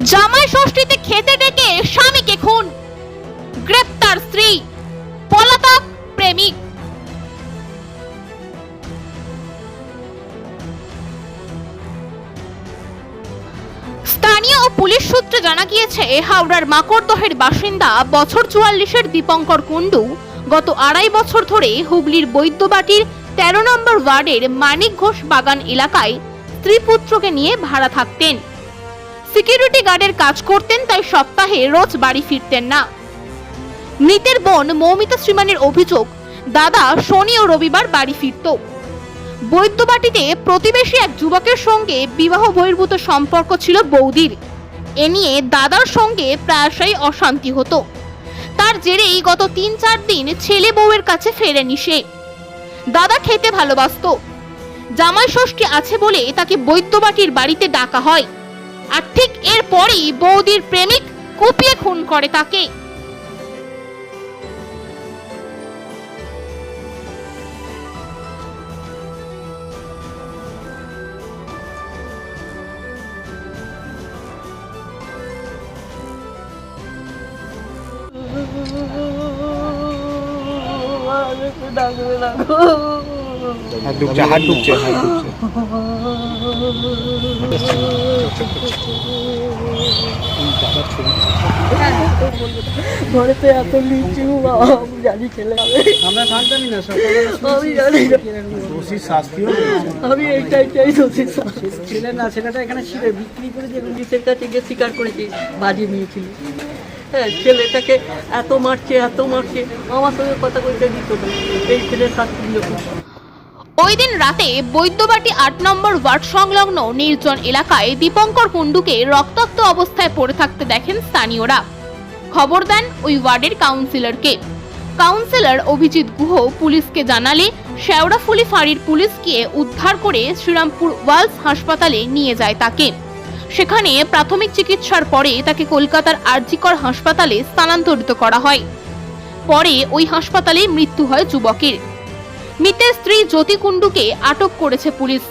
জামাই ষষ্ঠীতে খেতে ডেকে স্বামীকে খুন। গ্রেপ্তার স্ত্রী, পলাতক প্রেমিক। স্থানীয় পুলিশ সূত্রে জানা গিয়েছে হাওড়ার মাকড়দহের বাসিন্দা বছর চুয়াল্লিশের দীপঙ্কর কুণ্ডু গত আড়াই বছর ধরে হুগলির বৈদ্যবাটির তেরো নম্বর ওয়ার্ডের মানিক ঘোষ বাগান এলাকায় স্ত্রী পুত্রকে নিয়ে ভাড়া থাকতেন। সিকিউরিটি গার্ডের কাজ করতেন, তাই সপ্তাহে রোজ বাড়ি ফিরতেন না। মৃতের বোন মৌমিতা শ্রীমানের অভিযোগ, দাদা শনি ও রবিবার বাড়ি ফিরত। বৈদ্যবাটিতে প্রতিবেশী এক যুবকের সঙ্গে বিবাহ বহির্ভূত সম্পর্ক ছিল বৌদির। এ নিয়ে দাদার সঙ্গে প্রায়শই অশান্তি হতো। তার জেরেই গত তিন চার দিন ছেলে বউয়ের কাছে ফেরেনি সে। দাদা খেতে ভালোবাসতো। জামাই ষষ্ঠী আছে বলে তাকে বৈদ্যবাটির বাড়িতে ডাকা হয়। আর ঠিক এরপরই বৌদির প্রেমিক কুপিয়ে খুন করে তাকে হাত ঢুকছে হাত ঢুকছে হাত ঢুকছে ঘরেতে এত লিচু আমি জানি ছেলে আমরা জানতামই না আমি জানি না। শাস্তিও আমি এইটাই চাই দোষী শাস্তি। ছিলেন না ছেলেটা এখানে ছিল বিক্রি করে দিয়ে পুলিশের কাছে গিয়ে স্বীকার করেছি বাজি নিয়েছিল। হ্যাঁ ছেলেটাকে এত মারছে এত মারছে আমার সঙ্গে কথা বলতে দিত না। এই ছেলের শাস্তি ওই দিন রাতে বৈদ্যবাটি আট নম্বর ওয়ার্ড সংলগ্ন নির্জন এলাকায় দীপঙ্কর কুণ্ডুকে রক্তাক্ত অবস্থায় পড়ে থাকতে দেখেন স্থানীয়রা। খবর দেন ওই ওয়ার্ডের কাউন্সিলরকে। কাউন্সিলর অভিজিৎ গুহ পুলিশকে জানালে শেওড়াফুলি ফাঁড়ির পুলিশ গিয়ে উদ্ধার করে শ্রীরামপুর ওয়ালস হাসপাতালে নিয়ে যায় তাকে। সেখানে প্রাথমিক চিকিৎসার পরে তাকে কলকাতার আরজিকর হাসপাতালে স্থানান্তরিত করা হয়। পরে ওই হাসপাতালে মৃত্যু হয় যুবকের। মৃতের স্ত্রী জ্যোতি কুণ্ডুকে আটক করেছে পুলিশ।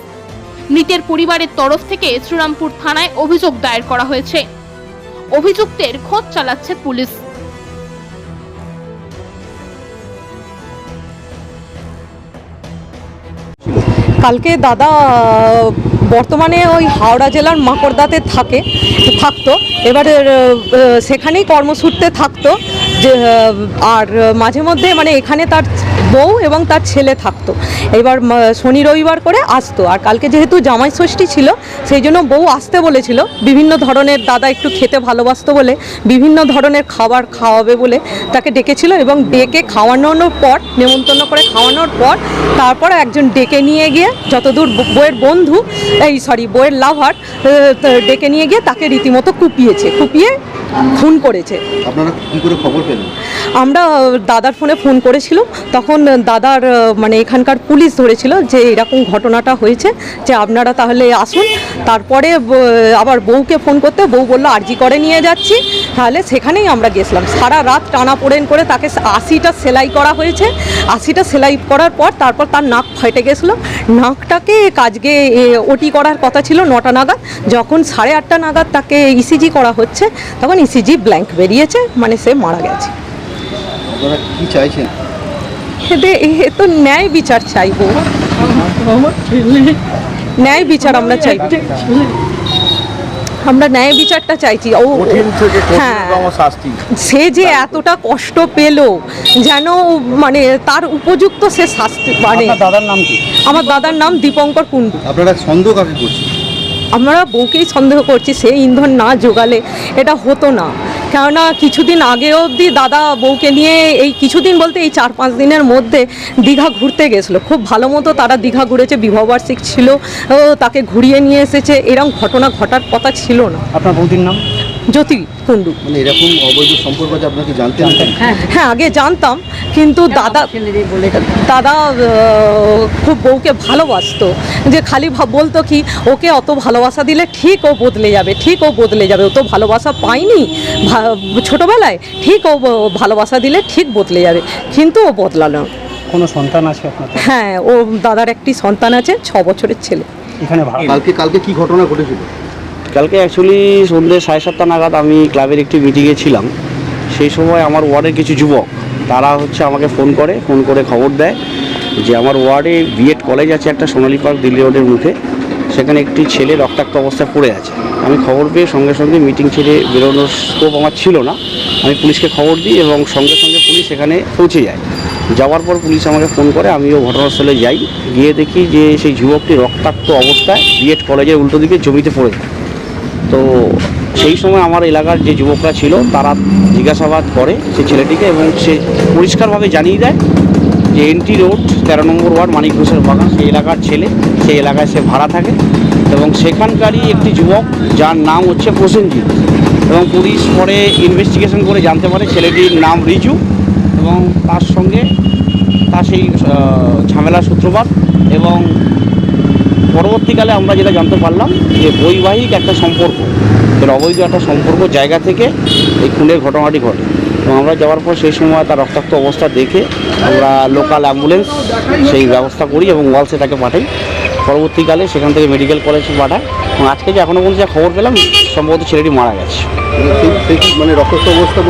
মৃতের পরিবারের তরফ থেকে শ্রীরামপুর থানায় অভিযোগ দায়ের করা হয়েছে। অভিযুক্তের খোঁজ চালাচ্ছে পুলিশ। কালকে দাদা, বর্তমানে ওই হাওড়া জেলার মাকড়দাতে থাকে, থাকতো। এবার সেখানেই কর্মসূত্রে থাকতো। যে আর মাঝে মধ্যে মানে এখানে তার বউ এবং তার ছেলে থাকতো। এবার শনি রবিবার করে আসতো। আর কালকে যেহেতু জামাই ষষ্ঠী ছিল, সেই জন্য বউ আসতে বলেছিল। বিভিন্ন ধরনের দাদা একটু খেতে ভালোবাসতো বলে, বিভিন্ন ধরনের খাবার খাওয়াবে বলে তাকে ডেকেছিল এবং ডেকে খাওয়ানোর পর, নেমন্তন্ন করে খাওয়ানোর পর, তারপর একজন ডেকে নিয়ে গিয়ে যতদূর বইয়ের বন্ধু, এই সরি বইয়ের লাভার ডেকে নিয়ে গিয়ে তাকে রীতিমতো কুপিয়েছে। কুপিয়ে খুন করেছে। আপনারা কি করে খবর পেলেন? আমরা দাদার ফোনে ফোন করেছিলাম তখন দাদার মানে এখানকার পুলিশ ধরেছিল যে এরকম ঘটনাটা হয়েছে, যে আপনারা তাহলে আসুন। তারপরে আবার বউকে ফোন করতে বউ বলল, আরজি করে নিয়ে যাচ্ছি। তাহলে সেখানেই আমরা গেছিলাম। সারা রাত টানা পোড়েন করে তাকে আশিটা সেলাই করা হয়েছে। আশিটা সেলাই করার পর তারপর তার নাক ফেটে গেছিল। নাকটাকে কাজকে ওটি করার কথা ছিল নটা নাগাদ। যখন সাড়ে আটটা নাগাদ তাকে ইসিজি করা হচ্ছে, তখন ইসিজি ব্ল্যাঙ্ক বেরিয়েছে মানে সে মারা গেছে। আপনারা কি চাইছেন? এ তো ন্যায় বিচার চাইব ন্যায় বিচার আমরা ছেলে আমরা ন্যায় বিচারটা চাইছি। ও হ্যাঁ। সে যে এতটা কষ্ট পেল যেন মানে তার উপযুক্ত সে শাস্তি মানে দাদার নাম কি? আমার দাদার নাম দীপঙ্কর কুণ্ডু আপনারা সন্দেহ কাকে করছেন? আমরা বউকেই সন্দেহ করছি সে ইন্ধন না জোগালে এটা হতো না। কেননা কিছুদিন আগে অবধি দাদা বউকে নিয়ে এই কিছুদিন বলতে এই চার পাঁচ দিনের মধ্যে দীঘা ঘুরতে গেছিল। খুব ভালো মতো তারা দীঘা ঘুরেছে, বিবাহবার্ষিক ছিল তাকে ঘুরিয়ে নিয়ে এসেছে। এরকম ঘটনা ঘটার কথা ছিল না। আপনার বৌদির নাম? জ্যোতি কুণ্ডু। মানে এরকম অবৈধ সম্পর্ক আছে আপনাকে জানতেন হ্যাঁ হ্যাঁ আগে জানতাম কিন্তু দাদা দাদা খুব বউকে ভালোবাসতো। যে খালি বলতো কি ওকে অত ভালোবাসা দিলে ঠিক ও বদলে যাবে ঠিক ও বদলে যাবে। ও তো ভালোবাসা পায়নি ভা- ছোটবেলায়। ঠিক ও ভালোবাসা দিলে ঠিক বদলে যাবে। কিন্তু ও বদলালো। কোনো সন্তান আছে আপনার হ্যাঁ ও দাদার একটি সন্তান আছে ছ বছরের ছেলে। এখানে কালকে কালকে কি ঘটনা ঘটেছিল? কালকে অ্যাকচুয়ালি সন্ধ্যে সাড়ে সাতটা নাগাদ আমি ক্লাবের একটি মিটিংয়ে ছিলাম। সেই সময় আমার ওয়ার্ডের কিছু যুবক, তারা হচ্ছে আমাকে ফোন করে ফোন করে খবর দেয় যে আমার ওয়ার্ডে বিএড কলেজ আছে একটা সোনালী পার্ক দিল্লি রোডের মুখে। সেখানে একটি ছেলে রক্তাক্ত অবস্থায় পড়ে আছে। আমি খবর পেয়ে সঙ্গে সঙ্গে মিটিং ছেড়ে বেরোনোর স্কোপ আমার ছিল না। আমি পুলিশকে খবর দিই এবং সঙ্গে সঙ্গে পুলিশ সেখানে পৌঁছে যায়। যাওয়ার পর পুলিশ আমাকে ফোন করে, আমিও ঘটনাস্থলে যাই। গিয়ে দেখি যে সেই যুবকটি রক্তাক্ত অবস্থায় বিএড কলেজের উল্টো দিকে জমিতে পড়ে। যায় তো সেই সময় আমার এলাকার যে যুবকরা ছিল তারা জিজ্ঞাসাবাদ করে সেই ছেলেটিকে এবং সে পরিষ্কারভাবে জানিয়ে দেয় যে এনটি রোড তেরো নম্বর ওয়ার্ড মানিক ঘোষের বাগান সেই এলাকার ছেলে সেই এলাকায় সে ভাড়া থাকে এবং সেখানকারই একটি যুবক যার নাম হচ্ছে প্রসেনজিৎ এবং পুলিশ পরে ইনভেস্টিগেশন করে জানতে পারে ছেলেটির নাম রিজু এবং তার সঙ্গে তার সেই আহ, ঝামেলার সূত্রপাত এবং পরবর্তীকালে আমরা যেটা জানতে পারলাম যে বৈবাহিক একটা সম্পর্ক অবৈধ একটা সম্পর্ক জায়গা থেকে এই খুনের ঘটনাটি ঘটে। এবং আমরা যাওয়ার পর সেই সময় তার রক্তাক্ত অবস্থা দেখে আমরা লোকাল অ্যাম্বুলেন্স সেই ব্যবস্থা করি এবং ওয়ালসে তাকে পাঠাই। পরবর্তীকালে সেখান থেকে মেডিকেল কলেজে পাঠায় এবং আজকে যে এখনও পর্যন্ত যা খবর পেলাম, সম্ভবত ছেলেটি মারা গেছে। মানে মানে রক্তাক্ত অবস্থা